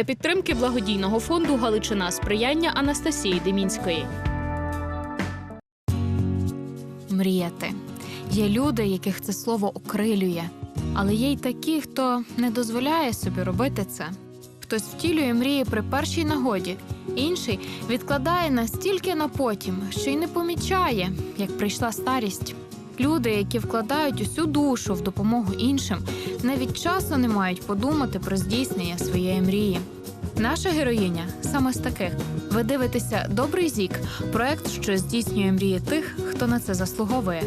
за підтримки благодійного фонду Галичина сприяння Анастасії Демінської. Мріяти. Є люди, яких це слово окрилює, але є й такі, хто не дозволяє собі робити це. Хтось втілює мрії при першій нагоді, інший відкладає настільки на потім, що й не помічає, як прийшла старість. Люди, які вкладають усю душу в допомогу іншим, навіть часу не мають подумати про здійснення своєї мрії. Наша героїня саме з таких. Ви дивитеся Добрий зік, проект, що здійснює мрії тих, хто на це заслуговує.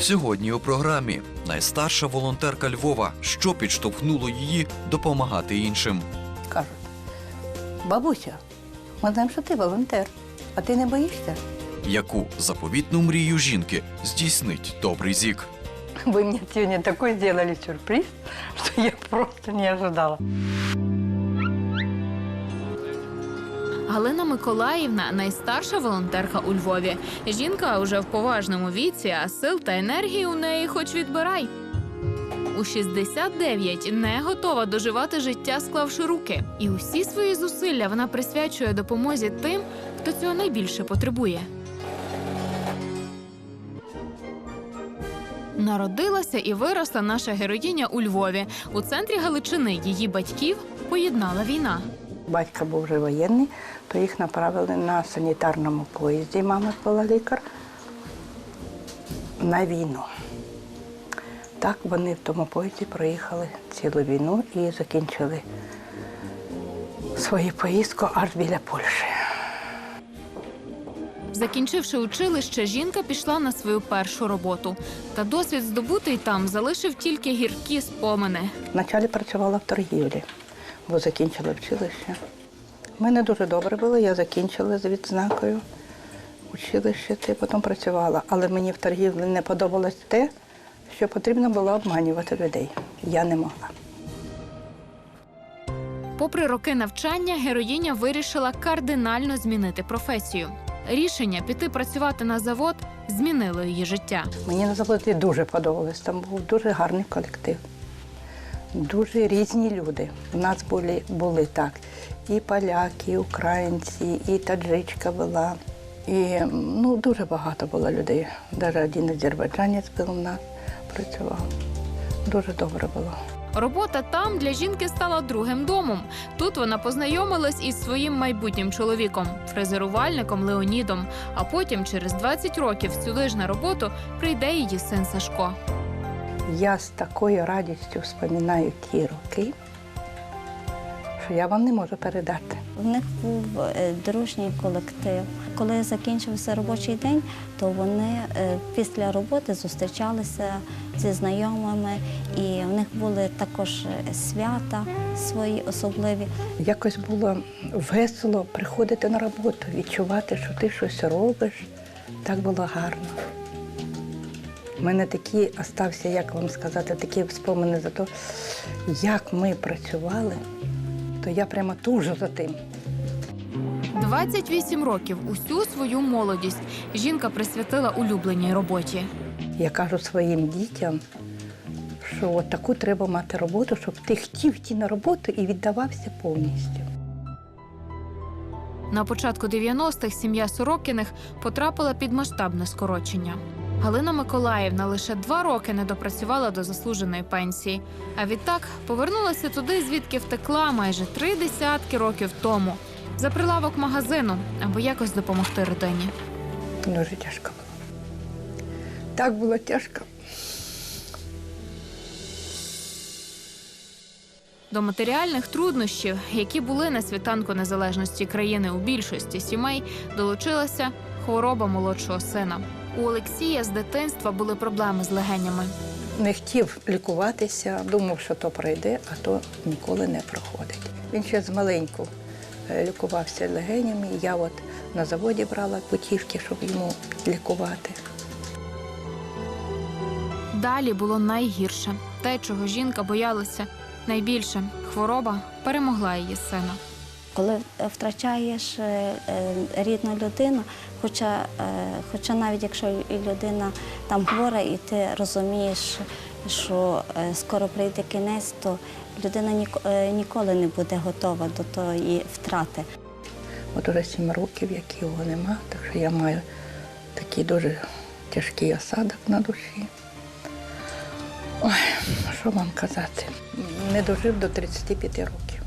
Сьогодні у програмі найстарша волонтерка Львова, що підштовхнуло її допомагати іншим. кажуть, бабуся, ми знаємо, що ти волонтер, а ти не боїшся? Яку заповітну мрію жінки здійснить добрий зік? Вы мне сегодня такой сделали сюрприз, что я просто не ожидала. Галина Миколаївна найстарша волонтерка у Львові. Жінка уже в поважному віці, а сил та енергії у неї хоч відбирай. У 69 не готова доживати життя, склавши руки. І усі свої зусилля вона присвячує допомозі тим, хто цього найбільше потребує. Народилася і виросла наша героїня у Львові. У центрі Галичини її батьків поєднала війна. Батько був вже воєнний, то їх направили на санітарному поїзді. Мама була лікар на війну. Так вони в тому поїзді проїхали цілу війну і закінчили свою поїздку аж біля Польщі. Закінчивши училище, жінка пішла на свою першу роботу. Та досвід здобутий там залишив тільки гіркі спомини. Вначалі працювала в торгівлі, бо закінчила училище. У мене дуже добре було, я закінчила з відзнакою училище, ти потім працювала. Але мені в торгівлі не подобалось те, що потрібно було обманювати людей. Я не могла. Попри роки навчання, героїня вирішила кардинально змінити професію. Рішення піти працювати на завод змінило її життя. Мені на заводі дуже подобалось. Там був дуже гарний колектив. Дуже різні люди. У нас були, були так. І поляки, і українці, і таджичка була. І ну, дуже багато було людей. Навіть один азербайджанець був у нас працював. Дуже добре було. Робота там для жінки стала другим домом. Тут вона познайомилась із своїм майбутнім чоловіком, фрезерувальником Леонідом. А потім, через 20 років, сюди ж на роботу прийде її син Сашко. Я з такою радістю вспоминаю ті роки, що я вам не можу передати. В них був е, дружній колектив. Коли закінчився робочий день, то вони е, після роботи зустрічалися зі знайомими, і в них були також е, свята свої особливі. Якось було весело приходити на роботу, відчувати, що ти щось робиш. Так було гарно. У мене такі остався, як вам сказати, такі спомини за те, як ми працювали, то я прямо тужу за тим. 28 років усю свою молодість жінка присвятила улюбленій роботі. Я кажу своїм дітям, що от таку треба мати роботу, щоб ти хотів йти на роботу і віддавався повністю. На початку 90-х сім'я Сорокіних потрапила під масштабне скорочення. Галина Миколаївна лише два роки не допрацювала до заслуженої пенсії, а відтак повернулася туди, звідки втекла майже три десятки років тому за прилавок магазину, аби якось допомогти родині. Дуже тяжко було. Так було тяжко. До матеріальних труднощів, які були на світанку незалежності країни у більшості сімей, долучилася хвороба молодшого сина. У Олексія з дитинства були проблеми з легенями. Не хотів лікуватися, думав, що то пройде, а то ніколи не проходить. Він ще з маленьку е, лікувався легенями. Я от на заводі брала путівки, щоб йому лікувати. Далі було найгірше. Те, чого жінка боялася найбільше, хвороба перемогла її сина. Коли е, втрачаєш е, е, рідну людину, хоча, хоча навіть якщо людина там хвора, і ти розумієш, що скоро прийде кінець, то людина ніколи не буде готова до тої втрати. От уже сім років, як його нема, так що я маю такий дуже тяжкий осадок на душі. Ой, що вам казати? Не дожив до 35 років.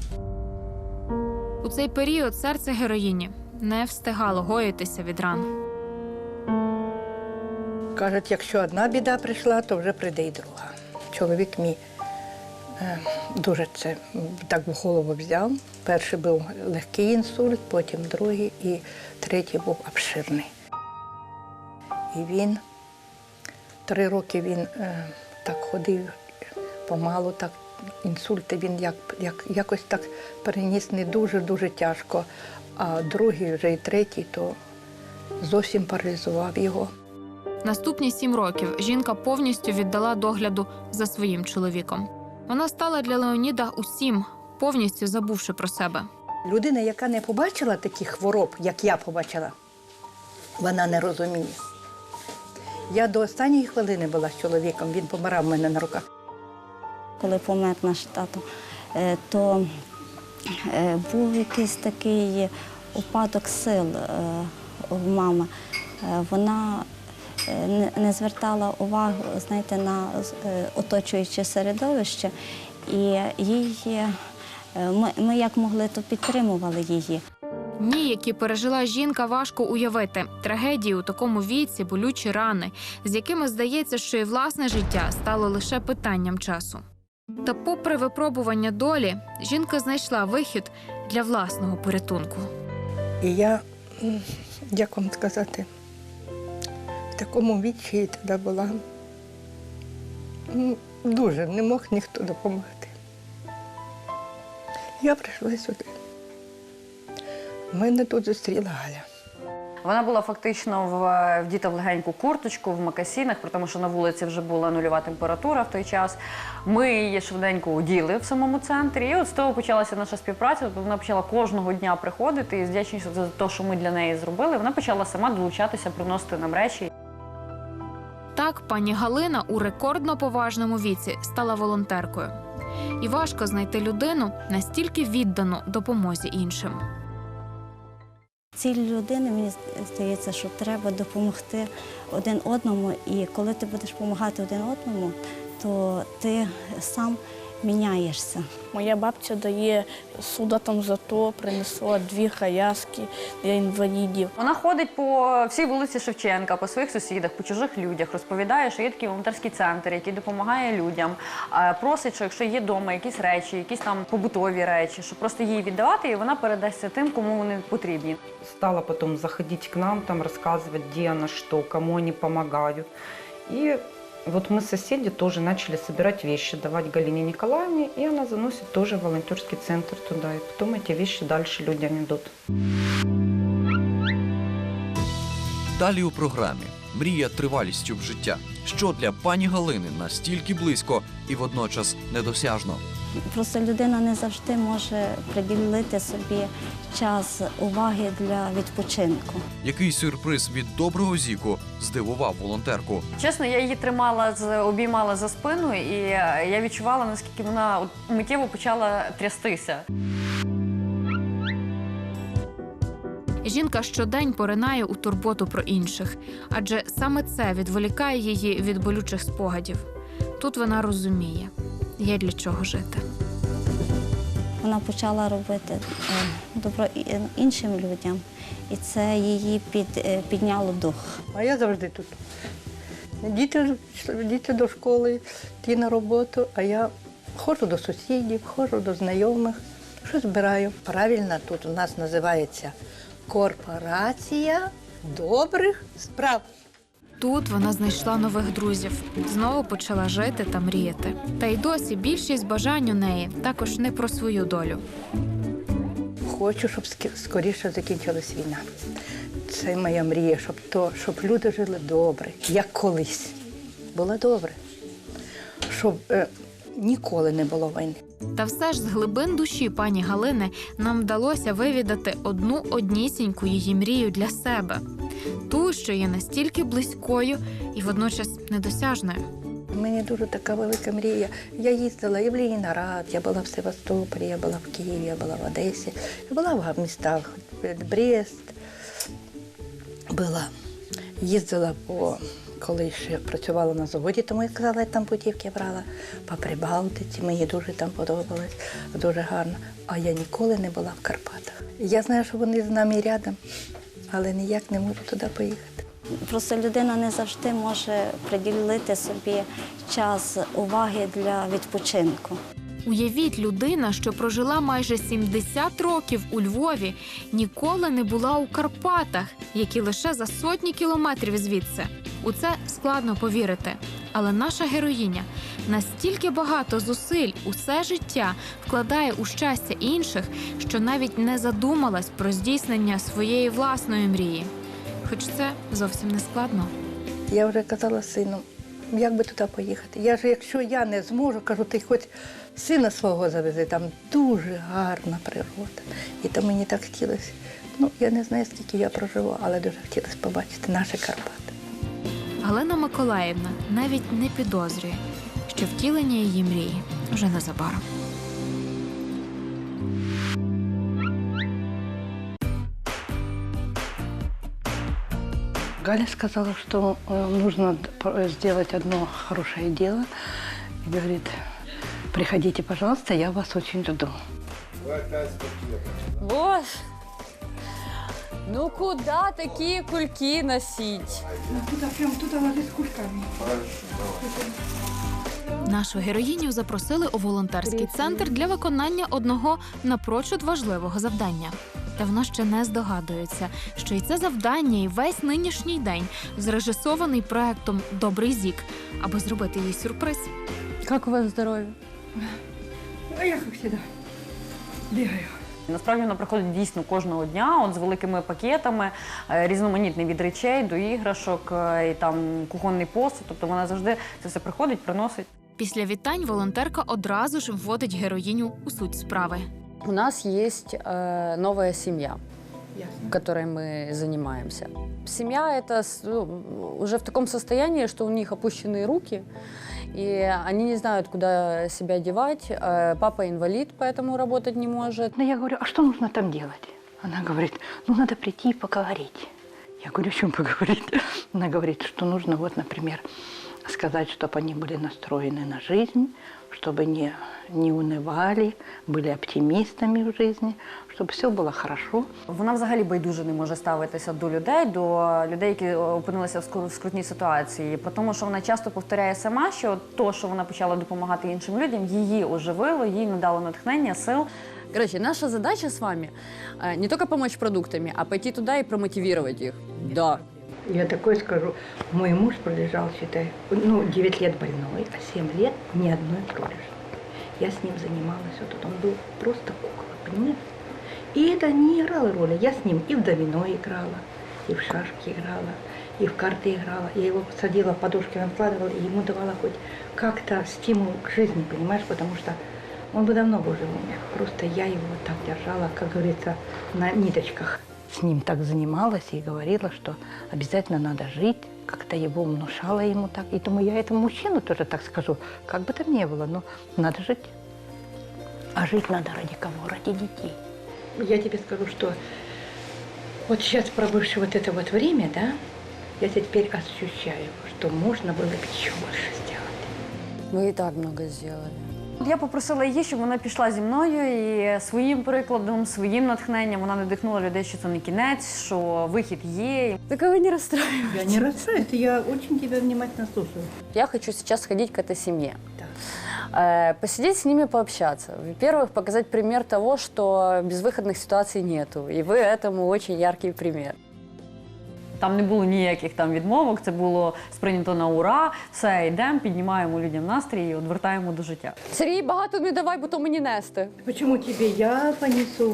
У цей період серце героїні не встигало гоїтися від ран. Кажуть, якщо одна біда прийшла, то вже прийде і друга. Чоловік мій е, дуже це так в голову взяв. Перший був легкий інсульт, потім другий і третій був обширний. І він три роки він е, так ходив помалу, так інсульти він як, як, якось так переніс не дуже-дуже тяжко. А другий вже і третій, то зовсім паралізував його. Наступні сім років жінка повністю віддала догляду за своїм чоловіком. Вона стала для Леоніда усім, повністю забувши про себе. Людина, яка не побачила таких хвороб, як я побачила, вона не розуміє. Я до останньої хвилини була з чоловіком, він помирав в мене на руках. Коли помер наш тато, е, то е, був якийсь такий упадок сил е, в мами. Вона не- звертала увагу, знаєте, на оточуюче середовище, і її, ми, ми як могли, то підтримували її. Дні, які пережила жінка, важко уявити. Трагедії у такому віці, болючі рани, з якими здається, що і власне життя стало лише питанням часу. Та, попри випробування долі, жінка знайшла вихід для власного порятунку. І я, як вам сказати, в такому відчаї тоді була. Дуже не мог ніхто допомогти. Я прийшла сюди. Мене тут зустріла Галя. Вона була фактично в вдіта в легеньку курточку, в макасінах, при тому, що на вулиці вже була нульова температура в той час. Ми її швиденько оділи в самому центрі. І от з того почалася наша співпраця. Вона почала кожного дня приходити і з вдячністю за те, що ми для неї зробили. Вона почала сама долучатися, приносити нам речі. Так, пані Галина у рекордно поважному віці стала волонтеркою. І важко знайти людину настільки віддану допомозі іншим. Цій людини мені здається, що треба допомогти один одному, і коли ти будеш допомагати один одному, то ти сам міняєшся. Моя бабця дає солдатам за то, принесла дві хаяски для інвалідів. Вона ходить по всій вулиці Шевченка, по своїх сусідах, по чужих людях, розповідає, що є такий волонтерський центр, який допомагає людям. Просить, що якщо є вдома якісь речі, якісь там побутові речі, що просто їй віддавати, і вона передасть це тим, кому вони потрібні. стала потом заходить к нам, там рассказывать, где она что, кому они помогают. И вот мы соседи тоже начали собирать вещи, давать Галине Николаевне, и она заносит тоже волонтерский центр туда. И потом эти вещи дальше людям идут. Далі у програмі мрія тривалістю в життя, що для пані Галини настільки близько і водночас недосяжно. Просто людина не завжди може приділити собі час уваги для відпочинку. Який сюрприз від доброго зіку здивував волонтерку. Чесно, я її тримала з обіймала за спину, і е, я відчувала, наскільки вона миттєво почала трястися. Жінка щодень поринає у турботу про інших, адже саме це відволікає її від болючих спогадів. Тут вона розуміє, є для чого жити. Вона почала робити е, добро іншим людям, і це її під, е, підняло дух. А я завжди тут. Діти, діти до школи, ті на роботу, а я ходжу до сусідів, ходжу до знайомих, що збираю. Правильно тут у нас називається корпорація добрих справ. Тут вона знайшла нових друзів, знову почала жити та мріяти. Та й досі більшість бажань у неї також не про свою долю. Хочу, щоб скоріше закінчилась війна. Це моя мрія, щоб, то, щоб люди жили добре, як колись. Було добре. Щоб е, ніколи не було війни. Та все ж з глибин душі пані Галини нам вдалося вивідати одну однісіньку її мрію для себе, ту, що є настільки близькою і водночас недосяжною. У мене дуже така велика мрія. Я їздила і в Ленінград, я була в Севастополі, я була в Києві, я була в Одесі, я була в містах Брест. Була. Їздила по коли ще працювала на заводі, тому я казала, я там путівки брала по Прибалтиці. Мені дуже там подобалось, дуже гарно. А я ніколи не була в Карпатах. Я знаю, що вони з нами рядом, але ніяк не можу туди поїхати. Просто людина не завжди може приділити собі час уваги для відпочинку. Уявіть, людина, що прожила майже 70 років у Львові, ніколи не була у Карпатах, які лише за сотні кілометрів звідси. У це складно повірити. Але наша героїня настільки багато зусиль усе життя вкладає у щастя інших, що навіть не задумалась про здійснення своєї власної мрії. Хоч це зовсім не складно. Я вже казала сину, як би туди поїхати. Я ж, якщо я не зможу, кажу, ти хоч сина свого завези, там дуже гарна природа. І то мені так хотілося. Ну, я не знаю, скільки я проживу, але дуже хотілося побачити наші Карпати. Галина Миколаївна навіть не підозрює, що втілення її мрії вже незабаром. Галя сказала, что э, нужно п- сделать одно хорошее дело. И говорит, приходите, пожалуйста, я вас очень жду. Боже, ну куда такие кульки носить? Нашу героїню запросили у волонтерський центр для виконання одного напрочуд важливого завдання. Та вона ще не здогадується, що і це завдання, і весь нинішній день зрежисований проектом Добрий зік, аби зробити їй сюрприз. Как у вас здоровье? А я, как всегда, бегаю. Насправді вона приходить дійсно кожного дня, от з великими пакетами, е, різноманітний від речей до іграшок, е, і там кухонний посуд. Тобто вона завжди це все приходить, приносить. Після вітань волонтерка одразу ж вводить героїню у суть справи. У нас есть э, новая семья, Ясно. которой мы занимаемся. Семья это с- ну, уже в таком состоянии, что у них опущенные руки, И они не знают, куда себя девать. Э, папа инвалид, поэтому работать не может. Но я говорю, а что нужно там делать? Она говорит, ну надо прийти и поговорить. Я говорю, о чем поговорить? Она говорит, что нужно, вот, например, сказать, чтобы они были настроены на жизнь, чтобы не, не унывали, были оптимистами в жизни, чтобы все было хорошо. Вона взагалі байдуже не може ставитися до людей, до людей, які опинилися в скру- в скрутній ситуації. Про тому, що вона часто повторяє сама, що то, що вона почала допомагати іншим людям, її оживило, їй надало натхнення, сил. Короче, наша задача с вами э, не только помочь продуктами, а пойти туда и промотивировать их. Да. Я такое скажу. Мой муж пролежал, считай, ну, 9 лет больной, а 7 лет ни одной пролежал. Я с ним занималась, вот тут он был просто кукла, понимаешь? И это не играло роли. Я с ним и в домино играла, и в шашки играла, и в карты играла. Я его посадила, подушки накладывала, и ему давала хоть как-то стимул к жизни, понимаешь, потому что он бы давно бы уже умер. Просто я его так держала, как говорится, на ниточках. С ним так занималась и говорила, что обязательно надо жить, как-то его внушала ему так. И думаю, я этому мужчину тоже так скажу, как бы там ни было, но надо жить. А жить надо ради кого? Ради детей. Я тебе скажу, что вот сейчас пробывшее вот это вот время, да, я теперь ощущаю, что можно было бы еще больше сделать. Вы и так много сделали. Я попросила її, щоб вона пішла зі мною і своїм прикладом, своїм натхненням вона надихнула людей, що це не кінець, що вихід є. Так вы не расстраивайтесь. Я не расстраиваюсь, я очень тебя внимательно слушаю. Я хочу сейчас сходить к этой семье. Да. Э, Посидеть с ними, пообщаться. Во-первых, показать пример того, что безвыходных ситуаций нету. И вы этому очень яркий пример. Там не було ніяких там відмовок, це було сприйнято на ура. Все, йдемо, піднімаємо людям настрій і відвертаємо до життя. Сергій, багато не давай, бо то мені нести. Почему тебе я понесу?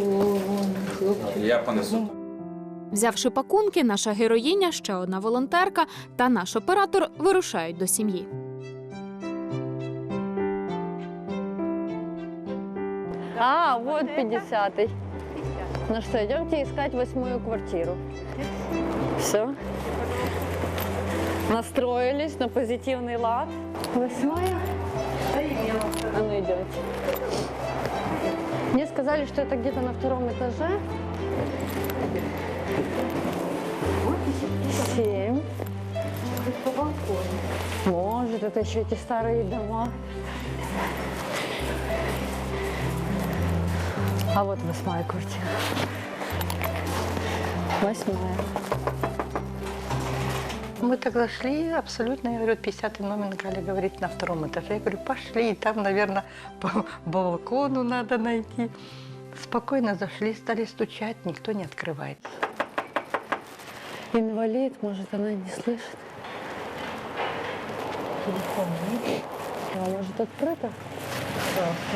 Хлопчик. Я понесу. Взявши пакунки, наша героїня, ще одна волонтерка та наш оператор вирушають до сім'ї. А, вот 50-й. Ну что, идемте искать восьмую квартиру. Все. Настроились на позитивный лад. Восьмая? А ну идемте. Мне сказали, что это где-то на втором этаже. Семь. Может, это еще эти старые дома. А вот восьмая квартира. Восьмая. Мы так зашли, абсолютно, я говорю, 50 номер, Галя говорит, на втором этаже. Я говорю, пошли, там, наверное, по балкону надо найти. Спокойно зашли, стали стучать, никто не открывает. Инвалид, может, она не слышит. Телефон нет. А может, открыто?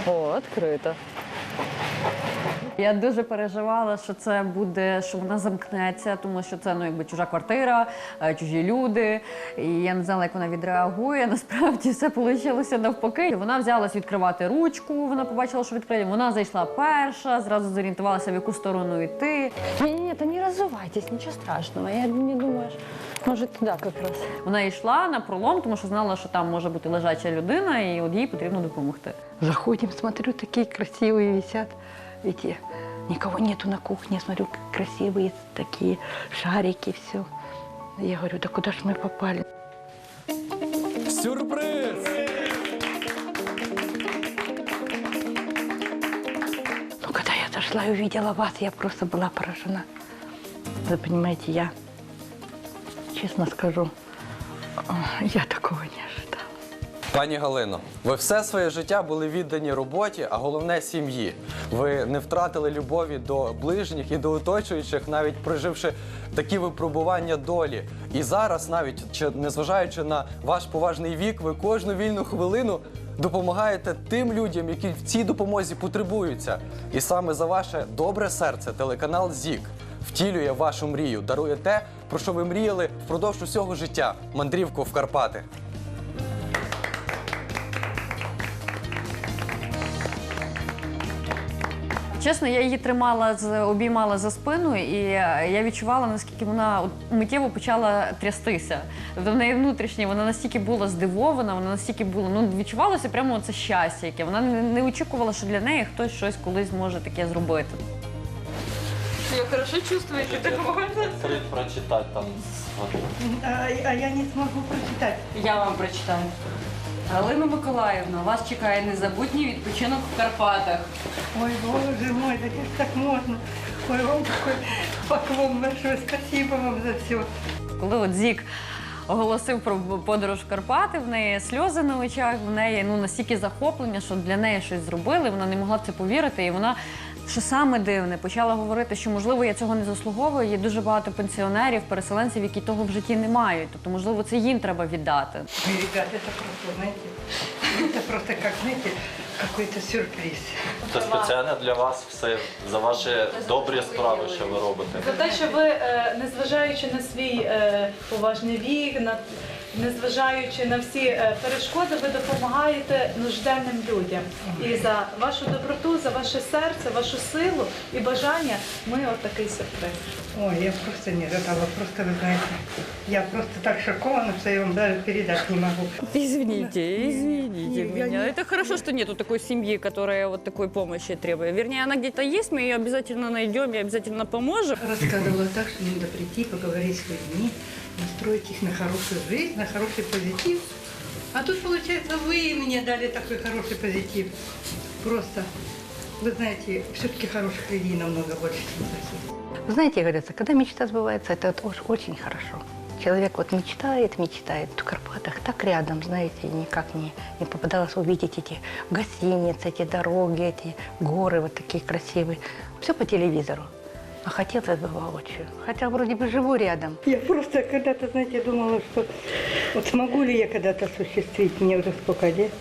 О, открыто. Я дуже переживала, що це буде, що вона замкнеться, тому що це ну якби чужа квартира, е, чужі люди. І я не знала, як вона відреагує. Насправді все вийшло навпаки. Вона взялась відкривати ручку. Вона побачила, що відкриє. Вона зайшла перша, зразу зорієнтувалася, в яку сторону йти. Не-не-не, да не разувайтесь, ничего страшного. Я не думаю, может, туда как раз. Вона йшла на пролом, тому що знала, що там може бути лежача людина, і от їй потрібно допомогти. Заходим, смотрю, такие красивые висят эти. Никого нету на кухне, смотрю, как красивые такие шарики, все. Я говорю, да куда ж мы попали? Сюрприз! Ну, когда я зашла и увидела вас, я просто была поражена. Вы понимаете, я, честно скажу, а, я такого не ожидала. Пані Галино, ви все своє життя були віддані роботі, а головне сім'ї. Ви не втратили любові до ближніх і до оточуючих, навіть проживши такі випробування долі. І зараз, навіть чи- незважаючи на ваш поважний вік, ви кожну вільну хвилину допомагаєте тим людям, які в цій допомозі потребуються. І саме за ваше добре серце телеканал ЗІК втілює вашу мрію, дарує те, про що ви мріяли впродовж усього життя мандрівку в Карпати. Чесно, я її тримала з обіймала за спину, і е, я відчувала, наскільки вона миттєво почала трястися. Тобто в неї внутрішнє вона настільки була здивована, вона настільки була ну відчувалося прямо це щастя, яке вона не, не очікувала, що для неї хтось щось колись може таке зробити. Прочитати там. А, я не смогу прочитать. Я вам прочитаю. Галина Миколаївна, вас чекає незабутній відпочинок в Карпатах. Ой, боже мой, да как так можно? Ой, вам такой поклон большой, спасибо вам за все. Коли от Зік оголосив про подорож в Карпати, в неї сльози на очах, в неї ну настільки захоплення, що для неї щось зробили. Вона не могла в це повірити. І вона, що саме дивне, почала говорити, що можливо я цього не заслуговую. Є дуже багато пенсіонерів, переселенців, які того в житті не мають. Тобто, можливо, це їм треба віддати. Ой, це просто, знаєте, це просто як знаете, какой-то сюрприз. Це спеціально для вас все за ваші добрі справи, що ви робите. За те, що ви, е, незважаючи на свій е, поважний вік, на незважаючи на всі е, перешкоди, ви допомагаєте нужденним людям. І за вашу доброту, за ваше серце, вашу силу і бажання ми отакий сюрприз. Ой, я просто не ожидала, просто, вы знаете, я просто так шокована, что я вам даже передать не могу. Извините, извините Я меня. Это хорошо, что нету такой семьи, которая вот такой помощи требует. Вернее, она где-то есть, мы ее обязательно найдем и обязательно поможем. Рассказывала так, что надо прийти, поговорить с людьми, настроить их на хорошую жизнь, на хороший позитив. А тут, получается, вы мне дали такой хороший позитив. Просто, вы знаете, все-таки хороших людей намного больше, чем плохих. Знаете, говорится, когда мечта сбывается, это очень хорошо. Человек вот мечтает, мечтает в Карпатах, так рядом, знаете, никак не, не попадалось увидеть эти гостиницы, эти дороги, эти горы вот такие красивые. Все по телевизору. А хотелось бы воочию. Хотя вроде бы живу рядом. Я просто когда-то, знаете, думала, что вот смогу ли я когда-то осуществить, мне уже сколько лет,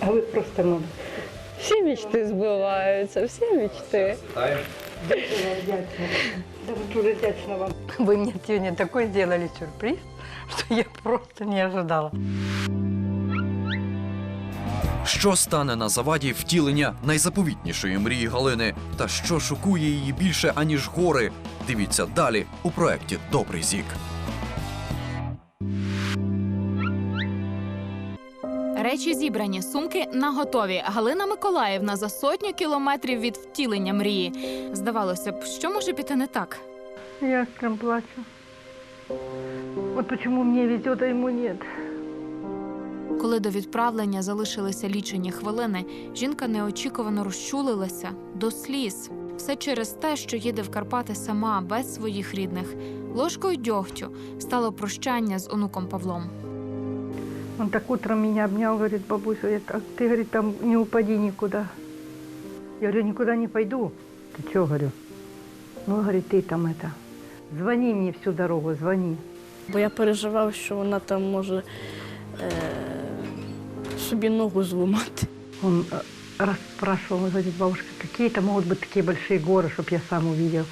а вы просто молодцы. Все мечты сбываются, все мечты. Да дуже уже вдячна вам. Вы мне сегодня такой сделали сюрприз, что я просто не ожидала. Що стане на заваді втілення найзаповітнішої мрії Галини? Та що шокує її більше аніж гори? Дивіться далі у проєкті Добрий зік. Речі зібрані, сумки наготові. Галина Миколаївна за сотню кілометрів від втілення мрії. Здавалося б, що може піти не так? Я прям плачу. Вот почему мне везет, а ему нет. Коли до відправлення залишилися лічені хвилини, жінка неочікувано розчулилася до сліз. Все через те, що їде в Карпати сама без своїх рідних. Ложкою дьогтю стало прощання з онуком Павлом. Он так утром меня обнял, говорит, бабуся, говорит, а ты, говорит, там не упади никуда. Я говорю, никуда не пойду. Ты что, говорю? Ну, говорит, ты там это, звони мне всю дорогу, звони. Бо я переживав, що вона там може е, собі ногу зламати. Он расспрашивал, он говорит, бабушка, какие это могут быть такие большие горы, чтобы я сам увидел.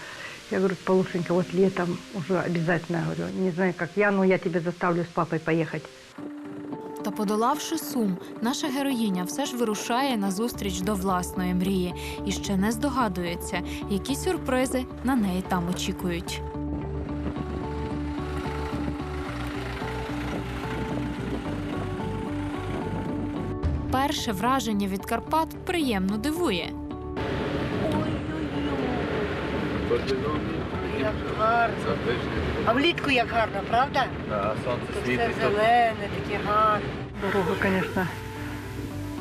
Я говорю, Полушенька, вот летом уже обязательно, говорю, не знаю, как я, но я тебя заставлю с папой поехать. Та подолавши сум, наша героїня все ж вирушає на зустріч до власної мрії і ще не здогадується, які сюрпризи на неї там очікують. Перше враження від Карпат приємно дивує. Як гарно. А влітку як гарно, правда? Так, сонце Тут все зелене, таке гарне. Дорога, конечно,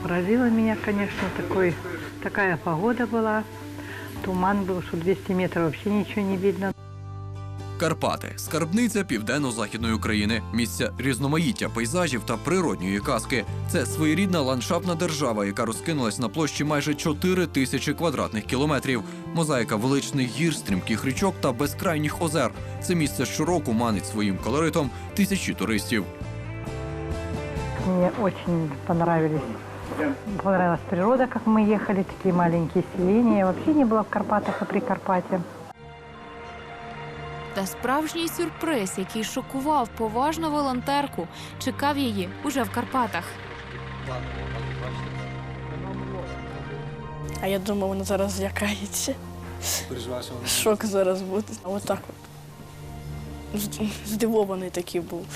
поразила меня, конечно, такой, такая погода была. Туман был, что 200 метров вообще ничего не видно. Карпати скарбниця південно-західної України, місця різноманіття пейзажів та природньої казки. Це своєрідна ландшафтна держава, яка розкинулась на площі майже 4 тисячі квадратних кілометрів. Мозаїка величних гір, стрімких річок та безкрайніх озер. Це місце щороку манить своїм колоритом тисячі туристів. Мне очень понравились. Понравилась природа, как мы ехали, такие маленькие селения. Вообще не была в Карпатах и Прикарпатье. Та справжній сюрприз, який шокував поважну волонтерку, чекав її уже в Карпатах. А я думаю, вона зараз злякається. Шок зараз буде. А отак от. Здивований такий був.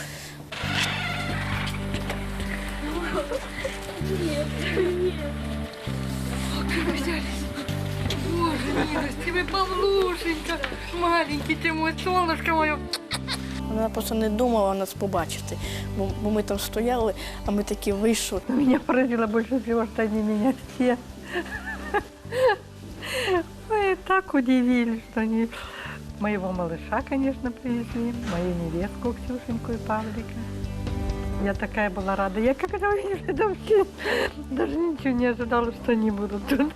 Вона просто не думала нас побачити, бо, бо ми там стояли, а ми такі вийшли. Меня поразило больше всего, что они меня все Ой, так удивили, что они моего малыша, конечно, привезли, мою невестку Ксюшеньку и Павлика. Я такая была рада. Я когда увидела это вообще даже ничего не ожидала, что они будут тут.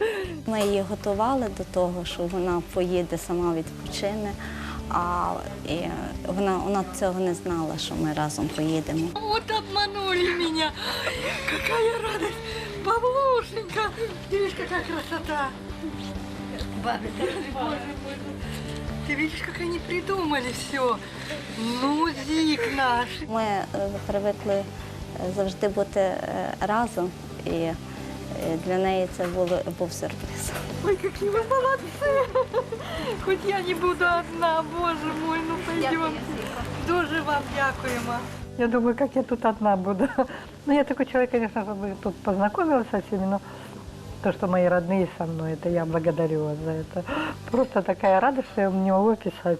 Ми її готували до того, що вона поїде сама відпочине. А і вона, вона цього не знала, що ми разом поїдемо. Вот обманули меня. Какая радость. Павлушенька, ты видишь, какая красота. Боже, боже. Ты видишь, как они придумали все. Ну, Зик наш. Ми е, привикли е, завжди бути е, разом, і е, для неї це було, був сюрприз. Ой, какие вы молодцы. Хоть я не буду одна, боже мой, ну пойдем. Дуже вам дякуємо. Я думаю, как я тут одна буду. Ну, я такой человек, конечно, чтобы тут познакомилась со всеми, но то, что мои родные со мной, это я благодарю вас за это. Просто такая радость, что я вам не могу описать.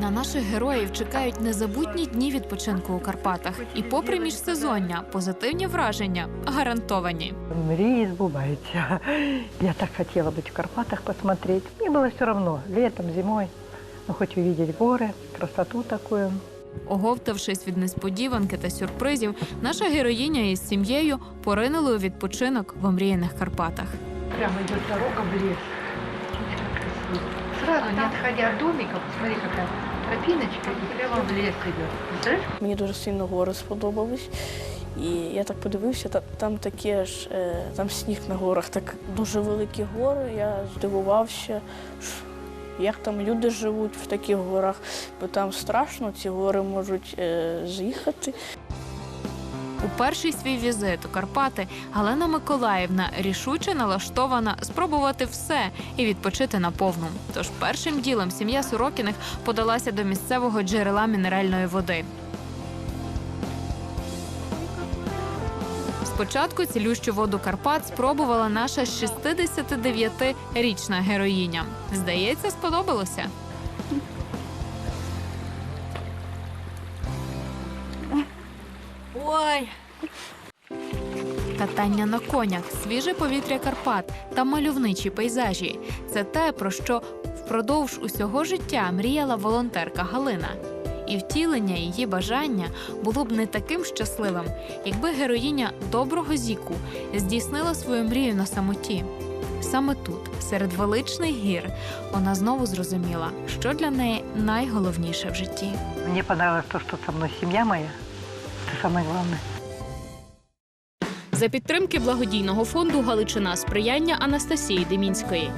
На наших героїв чекають незабутні дні відпочинку у Карпатах. І попри міжсезоння, позитивні враження гарантовані. Мрии сбываются. Я так хотела быть в Карпатах посмотреть. Мне было все равно, летом, зимой. Ну, хоть увидеть горы, красоту такую. Оговтавшись від несподіванки та сюрпризів, наша героїня із сім'єю поринули у відпочинок в омріяних Карпатах. Прямо идет дорога в красиво. Сразу, не от домика, посмотри, какая тропиночка, и прямо в лес идет. Представляешь? Мені дуже сильно гори сподобались. І я так подивився, та- там таке ж, е, там сніг на горах, так дуже великі гори. Я здивувався, як там люди живуть в таких горах, бо там страшно, ці гори можуть е, з'їхати. У перший свій візит у Карпати Галина Миколаївна рішуче налаштована спробувати все і відпочити на повну. Тож першим ділом сім'я Сорокіних подалася до місцевого джерела мінеральної води. Спочатку цілющу воду Карпат спробувала наша 69-річна героїня. Здається, сподобалося. Ой, Катання на конях, свіже повітря Карпат та мальовничі пейзажі це те, про що впродовж усього життя мріяла волонтерка Галина. І втілення її бажання було б не таким щасливим, якби героїня доброго зіку здійснила свою мрію на самоті. Саме тут, серед величних гір, вона знову зрозуміла, що для неї найголовніше в житті. Понравилось то, что со мной семья моя. Самое главное. За підтримки благодійного фонду Галичина сприяння Анастасії Демінської.